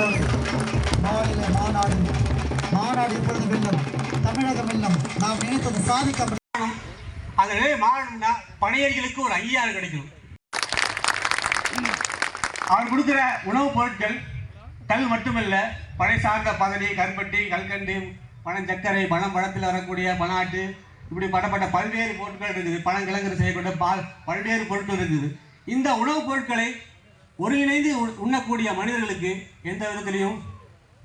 மாநில மாநாடு மாநாடு எப்பொழுது வெல்லும் தமிழக வெல்லும் நாம் நினைத்தது சாதிக்க அதில் ஒரு ஐயாறு கிடைக்கும். அவர் கொடுக்குற உணவுப் பொருட்கள் கல் மட்டுமல்ல பனை சார்ந்த பதனி கருப்பட்டி கல்கண்டு பனஞ்சக்கரை பணம் பழத்தில் வரக்கூடிய பனாட்டு இப்படி படப்பட்ட பல்வேறு பொருட்கள் இருக்குது. பனங்கிழங்கு செய்யக்கூடிய பால் பல்வேறு பொருட்கள் இருக்குது. இந்த உணவுப் பொருட்களை ஒருங்கிணைந்து உண்- உண்ணக்கூடிய மனிதர்களுக்கு எந்த விதத்திலையும்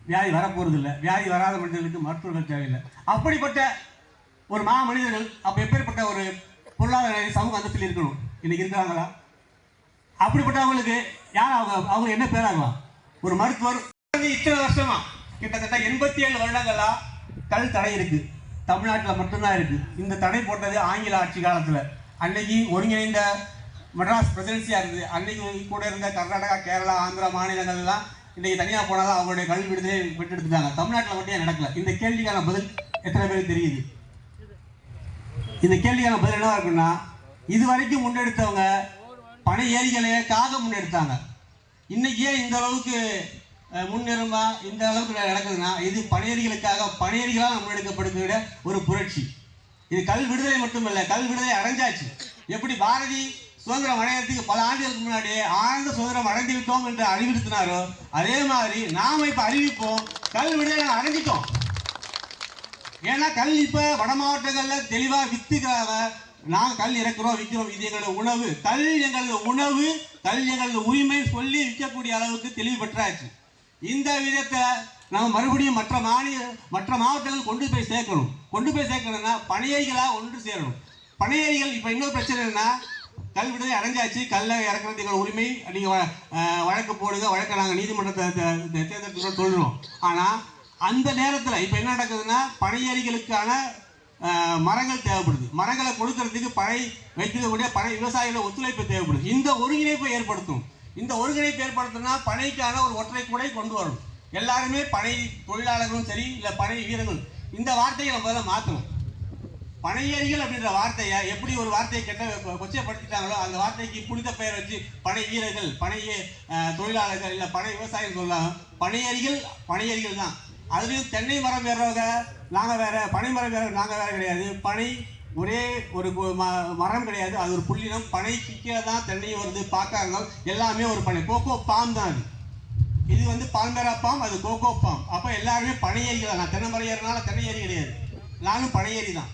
வியாதி வரப்போறதில்லை. வியாதி வராத மனிதர்களுக்கு மருத்துவர்கள் தேவையில்லை. அப்படிப்பட்ட ஒரு மா மனிதர்கள் அப்போ எப்பேற்பட்ட ஒரு பொருளாதார சமூக அந்தத்தில் இருக்கணும். இன்னைக்கு இருக்கிறாங்களா? அப்படிப்பட்டவங்களுக்கு யார் அவங்க அவங்க என்ன பேராகலாம் ஒரு மருத்துவர். இத்தனை வருஷமா? கிட்டத்தட்ட எண்பத்தி ஏழு வருடங்களா கல் தடை இருக்கு. தமிழ்நாட்டில் மட்டும்தான் இருக்கு. இந்த தடை போட்டது ஆங்கில ஆட்சி காலத்தில். அன்னைக்கு ஒருங்கிணைந்த மெட்ராஸ் பிரசிடென்சியாக இருந்தது. அன்னைக்கு கூட இருந்த கர்நாடகா கேரளா ஆந்திரா மாநிலங்கள்லாம் இன்றைக்கி இன்னைக்கு தனியாக போனாலும் அவங்களுடைய கல்வி விடுதலை பெற்றெடுத்துட்டாங்க. தமிழ்நாட்டில் மட்டும் நடக்கல? இந்த கேள்விக்கான பதில் எத்தனை பேருக்கு தெரியுது? இந்த கேள்விக்கான பதில் என்னவா இருக்குன்னா இது வரைக்கும் முன்னெடுத்தவங்க பனை ஏரிகளைக்காக முன்னெடுத்தாங்க. இன்னைக்கு ஏன் இந்த அளவுக்கு முன்னேறுமா இந்த அளவுக்கு நடக்குதுன்னா இது பனையேரிகளுக்காக பனையேரிகளால் முன்னெடுக்கப்படுகிற ஒரு புரட்சி. இது கல் விடுதலை மட்டுமல்ல கல் விடுதலை அடைஞ்சாச்சு. எப்படி பாரதி சுதந்திரம் அடையிறதுக்கு பல ஆண்டுகளுக்கு முன்னாடியே ஆழ்ந்த சுதந்திரம் அடைந்து விட்டோம் என்று அறிவுறுத்தினாரோ அதே மாதிரி நாம இப்ப அறிவிப்போம் கல் விடுதலை நாங்கள் அடைஞ்சிட்டோம். ஏன்னா கல் இப்ப வட மாவட்டங்கள்ல தெளிவா வித்துக்கிறாங்க நாங்க கல் இறக்குறோம் விற்கிறோம் இது எங்களோட உணவு. கல் எங்களது உணவு கல் எங்களது உரிமை சொல்லி விற்கக்கூடிய அளவுக்கு தெளிவு பெற்றாச்சு. இந்த விதத்தை நம்ம மறுபடியும் மற்ற மாநில மற்ற மாவட்டங்கள் கொண்டு போய் சேர்க்கணும். கொண்டு போய் சேர்க்கணும்னா பணியைகளாக ஒன்று சேரணும். பணியைகள் இப்போ இன்னொரு பிரச்சனை என்னன்னா கல் விடுதலை அடைஞ்சாச்சு கல்லை இறக்குறதுக்கான உரிமை. நீங்கள் வழக்கு போடுங்க. வழக்கை நாங்கள் நீதிமன்றத்தை தே- சொல்லுவோம் சொல்கிறோம் ஆனால் அந்த நேரத்தில் இப்போ என்ன நடக்குதுன்னா பனையேரிகளுக்கான மரங்கள் தேவைப்படுது. மரங்களை கொடுக்கறதுக்கு பனை வைத்திருக்கக்கூடிய பனை விவசாயிகள ஒத்துழைப்பு தேவைப்படுது. இந்த ஒருங்கிணைப்பை ஏற்படுத்தும். இந்த ஒருங்கிணைப்பு ஏற்படுத்தினா பனைக்கான ஒரு ஒற்றை கூடை கொண்டு வரும் எல்லாருமே பனை தொழிலாளர்களும் சரி இல்லை பனை வீரர்களும். இந்த வார்த்தையை நம்ம முதல்ல மாற்றணும் பனையேரிகள் அப்படின்ற வார்த்தையை எப்படி ஒரு வார்த்தையை கெட்ட கொ- கொச்சைப்படுத்திட்டாங்களோ அந்த வார்த்தைக்கு புனித பெயர் வச்சு பனை வீரர்கள் பனை தொழிலாளர்கள் இல்லை பனை விவசாயிகள் சொல்லலாம் பனையேரிகள் பனையேரிகள் தான். அதுலேயும் தென்னை மரம் வேறவங்க நாங்கள் வேற பனை மரம் வேற நாங்கள் வேற கிடையாது. பனை ஒரே ஒரு ம- மரம் கிடையாது. அது ஒரு புள்ளினம். பனைக்கு கீழே தான் தென்னையை வருது பார்க்காங்க எல்லாமே ஒரு பனை. கோகோ பாம் தான் அது. இது வந்து பால்மேரா பாம் அது கோகோ பாம். அப்போ எல்லாருமே பனையேரிகள் தான். நான் தென்னை மரம் ஏறினால தென்னை ஏறி கிடையாது. நானும் பனையேரி தான்.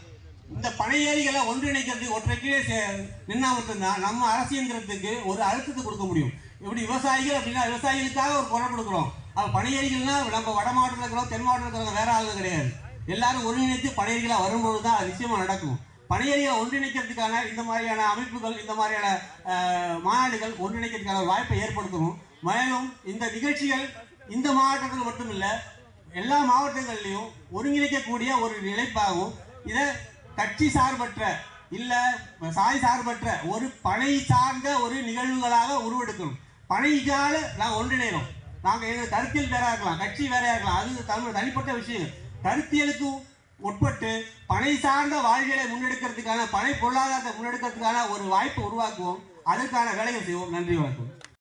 இந்த பனையேரிகளை ஒன்றிணைக்கிறது ஒற்றை கீழே சே- நின்னா மட்டும்தான் நம்ம அரசியங்கிறதுக்கு ஒரு அழுத்தத்தை கொடுக்க முடியும். இப்படி விவசாயிகள் அப்படின்னா விவசாயிகளுக்காக ஒரு குரல் கொடுக்குறோம். அப்போ பனையேரிகள்னா நம்ம வட மாவட்டத்தில் இருக்கிறோம் தென் மாவட்டத்தில் இருக்கிறவங்க வேற ஆளுங்க கிடையாது. எல்லாரும் ஒருங்கிணைத்து பனையேரிகளாக வரும்போது தான் அது நிச்சயமாக நடக்கும். பனையேரியை ஒன்றிணைக்கிறதுக்கான இந்த மாதிரியான அமைப்புகள் இந்த மாதிரியான மாநாடுகள் ஒன்றிணைக்கிறதுக்கான வாய்ப்பை ஏற்படுத்தணும் மேலும் இந்த நிகழ்ச்சிகள் இந்த மாவட்டத்தில் மட்டுமில்லை எல்லா மாவட்டங்கள்லையும் ஒருங்கிணைக்கக்கூடிய ஒரு நிலைப்பாகவும் இதை கட்சி சார்பற்ற இல்ல சாய் சார்பற்ற ஒரு பனை சார்ந்த ஒரு நிகழ்வுகளாக உருவெடுக்கணும். பனைக்கால நாங்கள் ஒன்றிணைகிறோம் நாங்கள் எங்கள் கருத்தியல் வேற இருக்கலாம் கட்சி வேற இருக்கலாம் அது தமிழ் தனிப்பட்ட விஷயங்கள். கருத்தியலுக்கு உட்பட்டு பனை சார்ந்த வாழ்வியலை முன்னெடுக்கிறதுக்கான பனை பொருளாதாரத்தை முன்னெடுக்கிறதுக்கான ஒரு வாய்ப்பை உருவாக்குவோம். அதற்கான வேலைகள் செய்வோம். நன்றி வணக்கம்.